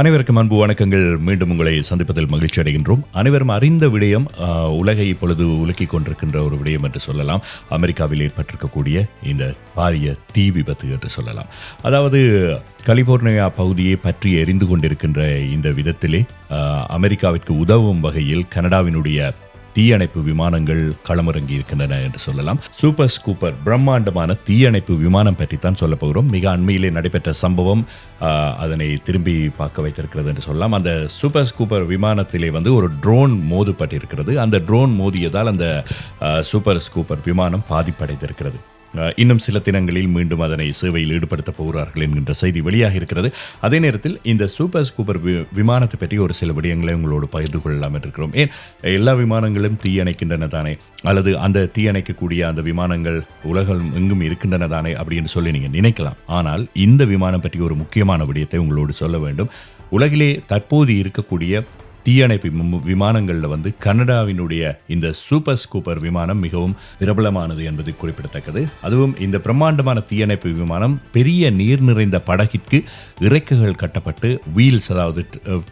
அனைவருக்கும் அன்பு வணக்கங்கள். மீண்டும் உங்களை சந்திப்பதில் மகிழ்ச்சி அடைகின்றோம். அனைவரும் அறிந்த விடயம் உலகை இப்பொழுது உலுக்கிக் கொண்டிருக்கின்ற ஒரு விடயம் என்று சொல்லலாம். அமெரிக்காவில் ஏற்பட்டிருக்கக்கூடிய இந்த பாரிய தீ விபத்து என்று சொல்லலாம். அதாவது கலிபோர்னியா பகுதியை பற்றி எரிந்து கொண்டிருக்கின்ற இந்த விதத்திலே அமெரிக்காவிற்கு உதவும் வகையில் கனடாவினுடைய தீயணைப்பு விமானங்கள் களமிறங்கி இருக்கின்றன என்று சொல்லலாம். சூப்பர் ஸ்கூப்பர் பிரம்மாண்டமான தீயணைப்பு விமானம் பற்றி தான் சொல்ல போகிறோம். மிக அண்மையிலே நடைபெற்ற சம்பவம் அதனை திரும்பி பார்க்க வைத்திருக்கிறது என்று சொல்லலாம். அந்த சூப்பர் ஸ்கூப்பர் விமானத்திலே வந்து ஒரு ட்ரோன் மோதுப்பட்டிருக்கிறது அந்த ட்ரோன் மோதியதால் அந்த சூப்பர் ஸ்கூப்பர் விமானம் பாதிப்படைந்திருக்கிறது. இன்னும் சில தினங்களில் மீண்டும் அதனை சேவையில் ஈடுபடுத்தப் போகிறார்கள் என்கின்ற செய்தி வெளியாக இருக்கிறது. அதே நேரத்தில் இந்த சூப்பர் ஸ்கூப்பர் வி- விமானத்தை பற்றி ஒரு சில விடயங்களை உங்களோடு பகிர்ந்து கொள்ளலாம் இருக்கிறோம் ஏன்? எல்லா விமானங்களும் தீயணைக்கின்றன தானே? அல்லது அந்த தீயணைக்கக்கூடிய அந்த விமானங்கள் உலகம் எங்கும் இருக்கின்றன தானே அப்படின்னு சொல்லி நீங்கள் நினைக்கலாம். ஆனால் இந்த விமானம் பற்றி ஒரு முக்கியமான விடயத்தை உங்களோடு சொல்ல வேண்டும். உலகிலே தற்போது இருக்கக்கூடிய தீயணைப்பு விமானங்களில் வந்து கனடாவினுடைய இந்த சூப்பர் ஸ்கூப்பர் விமானம் மிகவும் பிரபலமானது என்பது குறிப்பிடத்தக்கது. அதுவும் இந்த பிரம்மாண்டமான தீயணைப்பு விமானம் பெரிய நீர் நிறைந்த படகிற்கு இறக்கைகள் கட்டப்பட்டு வீல்ஸ் அதாவது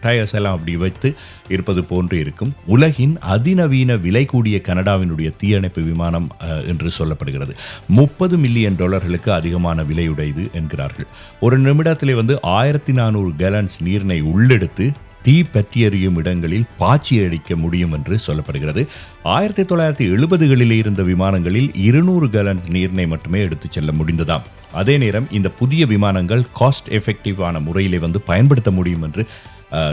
டயர்ஸ் எல்லாம் அப்படி வைத்து இருப்பது போன்று இருக்கும். உலகின் அதிநவீன விலை கூடிய கனடாவினுடைய தீயணைப்பு விமானம் என்று சொல்லப்படுகிறது. முப்பது மில்லியன் டாலர்களுக்கு அதிகமான விலையுடையது என்கிறார்கள். ஒரு நிமிடத்திலே வந்து ஆயிரத்தி நானூறு கேலன்ஸ் நீரினை உள்ளெடுத்து தீ பற்றியறியும் இடங்களில் பாய்ச்சி அடிக்க முடியும் என்று சொல்லப்படுகிறது. ஆயிரத்தி தொள்ளாயிரத்தி எழுபதுகளில் இருந்த விமானங்களில் இருநூறு கேலன் நீரினை மட்டுமே எடுத்துச் செல்ல முடிந்ததாம். அதே நேரம் இந்த புதிய விமானங்கள் காஸ்ட் எஃபெக்டிவான முறையிலே வந்து பயன்படுத்த முடியும் என்று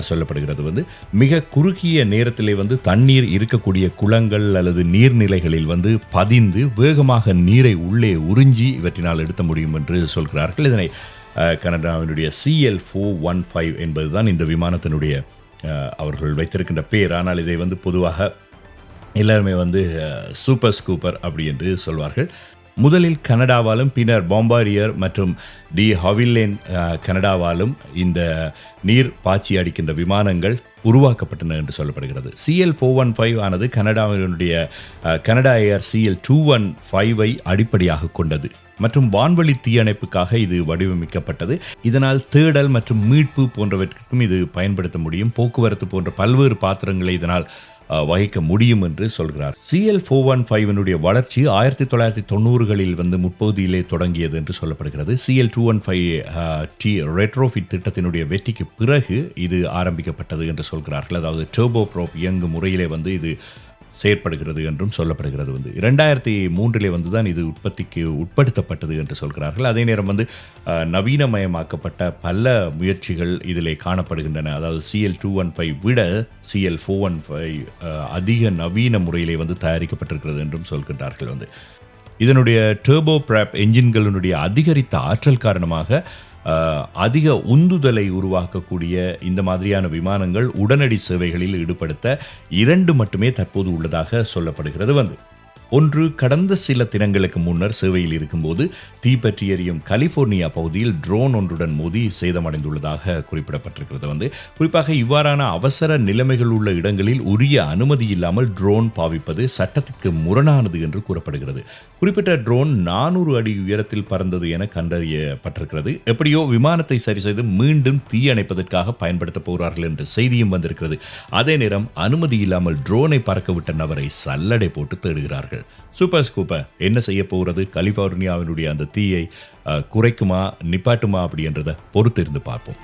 சொல்லப்படுகிறது. வந்து மிக குறுகிய நேரத்திலே வந்து தண்ணீர் இருக்கக்கூடிய குளங்கள் அல்லது நீர்நிலைகளில் வந்து பதிந்து வேகமாக நீரை உள்ளே உறிஞ்சி இவற்றினால் எடுத்த முடியும் என்று சொல்கிறார்கள். இதனை கனடாவினுடைய சிஎல் ஃபோர் ஒன் ஃபைவ் என்பதுதான் இந்த விமானத்தினுடைய அவர்கள் வைத்திருக்கின்ற பேர். ஆனால் இதை வந்து பொதுவாக எல்லாருமே வந்து சூப்பர் ஸ்கூப்பர் அப்படி என்று சொல்வார்கள். முதலில் கனடாவாலும் பின்னர் பாம்பாரியர் மற்றும் டி. ஹவில்லேன் கனடாவாலும் இந்த நீர் பாய்ச்சி அடிக்கின்ற விமானங்கள் உருவாக்கப்பட்டன என்று சொல்லப்படுகிறது. சிஎல் ஃபோர் ஒன் ஃபைவ் ஆனது கனடாவினுடைய கனடா ஏர் சிஎல் டூ ஒன் ஃபைவை அடிப்படையாக கொண்டது. மற்றும் வான்வழி தீயணைப்புக்காக இது வடிவமைக்கப்பட்டது. இதனால் தேடல் மற்றும் மீட்பு போன்றவற்றிற்கும் இது பயன்படுத்த முடியும். போக்குவரத்து போன்ற பல்வேறு பாத்திரங்களை இதனால் வகிக்க முடியும் என்று சொல்கிறார். சிஎல் ஃபோர் ஒன் ஃபைவனுடைய வளர்ச்சி ஆயிரத்தி தொள்ளாயிரத்தி தொண்ணூறுகளில் வந்து முற்பகுதியிலே தொடங்கியது என்று சொல்லப்படுகிறது. CL two one five T retrofit திட்டத்தினுடைய வெற்றிக்கு பிறகு இது ஆரம்பிக்கப்பட்டது என்று சொல்கிறார்கள். அதாவது டர்போ ப்ரோப் இயங்கும் முறையிலே வந்து இது செயற்படுகிறது என்றும் சொல்லப்படுகிறது வந்து. இரண்டாயிரத்தி மூன்றிலே வந்து தான் இது உற்பத்திக்கு உட்படுத்தப்பட்டது என்று சொல்கிறார்கள். அதே நேரம் வந்து நவீனமயமாக்கப்பட்ட பல முயற்சிகள் இதிலே காணப்படுகின்றன. அதாவது சிஎல் டூ ஒன் ஃபைவ் விட சிஎல் ஃபோர் ஒன் ஃபைவ் அதிக நவீன முறையிலே வந்து தயாரிக்கப்பட்டிருக்கிறது என்றும் சொல்கின்றார்கள் வந்து. இதனுடைய டர்போ பிராப் என்ஜின்களினுடைய அதிகரித்த ஆற்றல் காரணமாக அதிக உந்துதலை உருவாக்கக்கூடிய இந்த மாதிரியான விமானங்கள் உடனடி சேவைகளில் ஈடுபடுத்த இரண்டு மட்டுமே தற்போது உள்ளதாக சொல்லப்படுகிறது வந்து. ஒன்று கடந்த சில தினங்களுக்கு முன்னர் சேவையில் இருக்கும்போது தீப்பற்றி எரியும் கலிபோர்னியா பகுதியில் ட்ரோன் ஒன்றுடன் மோதி சேதமடைந்துள்ளதாக குறிப்பிடப்பட்டிருக்கிறது. வந்து குறிப்பாக இவ்வாறான அவசர நிலைமைகள் உள்ள இடங்களில் உரிய அனுமதி இல்லாமல் ட்ரோன் பாவிப்பது சட்டத்துக்கு முரணானது என்று கூறப்படுகிறது. குறிப்பிட்ட ட்ரோன் நானூறு அடி உயரத்தில் பறந்தது என கண்டறியப்பட்டிருக்கிறது. எப்படியோ விமானத்தை சரி செய்து மீண்டும் தீயணைப்பதற்காக பயன்படுத்த போகிறார்கள் என்ற செய்தியும் வந்திருக்கிறது. அதே நேரம் அனுமதி இல்லாமல் ட்ரோனை பறக்கவிட்ட நபரை சல்லடை போட்டு தேடுகிறார்கள். சூப்பர் ஸ்கூப்பர் என்ன செய்ய போகிறது? கலிபோர்னியாவினுடைய அந்த தீயை குறைக்குமா நிப்பாட்டுமா அப்படின்றத பொறுத்திருந்து பார்ப்போம்.